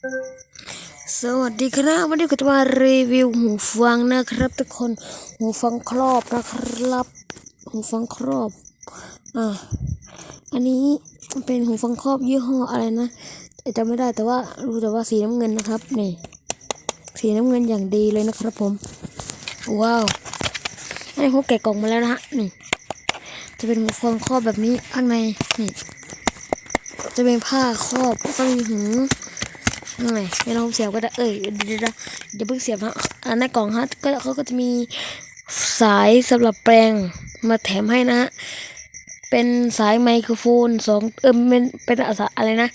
สวัสดีครับวันนี้ก็จะมารีวิวหูฟังนะครับ ทุกคนหูฟังครอบนะครับ หูฟังครอบอ่าอันนี้เป็นหูฟังครอบยี่ห้ออะไรนะจำไม่ได้แต่ว่ารู้แต่ว่าสีน้ำเงินนะครับนี่สีน้ำเงินอย่างดีเลยนะครับผมว้าวอันนี้ผมแกะกล่องมาแล้วนะฮะนี่จะเป็นหูฟังครอบแบบนี้ข้างในนี่จะเป็นผ้าครอบก็มีหู ไงไม่ต้องเสียบก็ได้เอ้ยเดี๋ยวเดี๋ยวเพิ่งเสียบฮะอ่าในกล่องฮะก็เขาก็จะมีสายสำหรับแปลงมาแถมให้นะฮะเป็นสายไมโครโฟนสองเออเป็นเป็นอะไรนะ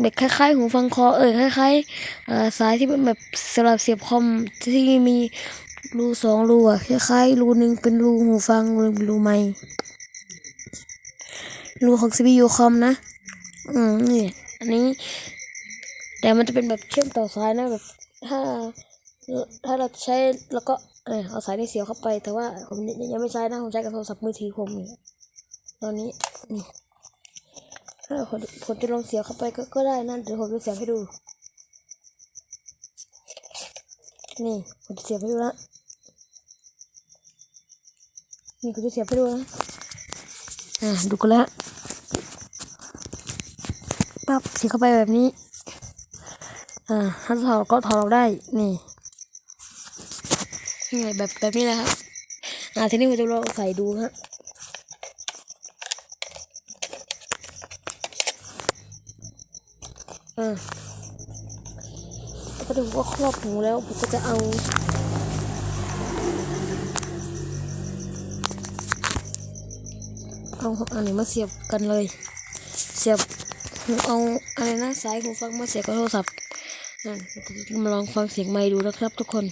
แบบคล้ายๆหูฟังคอเออคล้ายๆสายที่เป็นแบบสำหรับเสียบคอมที่มีรูสองรูอะคล้ายๆรูหนึ่งเป็นรูหูฟังรูเป็นรูไมรูของ CPU คอมนะ อืมนี่อันนี้ แต่มันจะเป็นแบบเชื่อมต่อสายนะแบบถ้าถ้าเราใช้แล้วก็เออเอาสายนี้เสียบเข้าไป แต่ว่าผมยังไม่ใช้นะผมใช้กับโทรศัพท์มือถือผมอยู่ตอนนี้ถ้าผมผมจะลองเสียบเข้าไปก็ก็ได้นะเดี๋ยวผมจะเสียบให้ดู นี่ผมจะเสียบให้ดูนะนี่ผมจะเสียบให้ดูนะอ่าดูกันแล้วปั๊บเสียบเข้าไปแบบนี้ อ่าถ้าถอดก็ถอดออกได้ นี่นี่ไงแบบแบบนี้นะครับ อ่าทีนี้ผมจะลองใส่ดูฮะอ่าแล้วก็ดูว่าครอบหูแล้วผมก็จะเอาเอาอันนี้มาเสียบกันเลย เสียบเอาอะไรนะสายหูฟังมาเสียบกับโทรศัพท์ มาลองฟังเสียงไมค์ดูนะครับทุกคน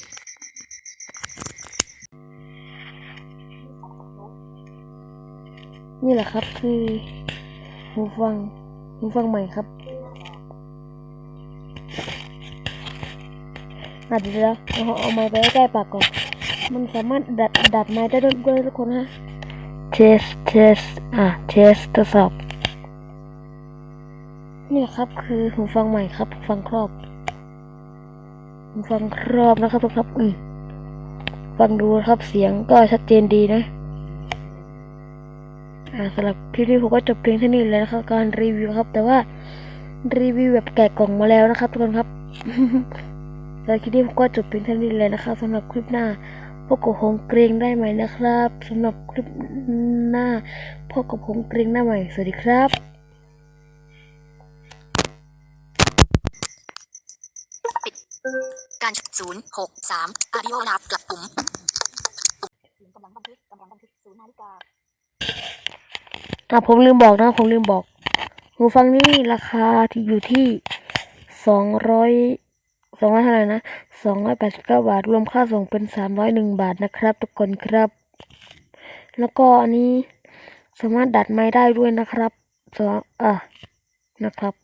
นี่แหละครับคือหูฟังหูฟังใหม่ครับอาจจะเดี๋ยวเราเอาไม้ไปใกล้ปากก่อน มันสามารถดัดดัดไม้ได้ด้วยทุกคนฮะ test test อะ test ทดสอบ นี่แหละครับคือหูฟังใหม่ครับหูฟังครอบ ฟังครอบนะครับทุกครับอืมฟังดูครับเสียงก็ชัดเจนดีนะ อ่าสำหรับคลิปนี้ผมก็จบเพียงเท่านี้เลยนะครับการรีวิวครับ แต่ว่ารีวิวแบบแกะกล่องมาแล้วนะครับทุกคนครับสำหรับคลิปนี้ผมก็จบเพียงเท่านี้เลยนะครับสำหรับคลิปหน้าพบกับผมเกรงได้ไหมนะครับสำหรับคลิปหน้าพบกับผมเกรงได้ไหมสวัสดีครับ การศูนย์หกสามอาดิโอนับกลับปุ่มกำลังบันทึกกำลังบันทึกศูนย์นาฬิกาอะผมลืมบอกนะ ผมลืมบอกหูฟังนี่ราคาที่อยู่ที่สองร้อยสองร้อยเท่าไหร่นะสองร้อยแปดสิบเก้าบาท รวมค่าส่งเป็นสามร้อยหนึ่งบาทนะครับ ทุกคนครับ แล้วก็อันนี้สามารถดัดไม้ได้ด้วยนะครับสองอะนะครับ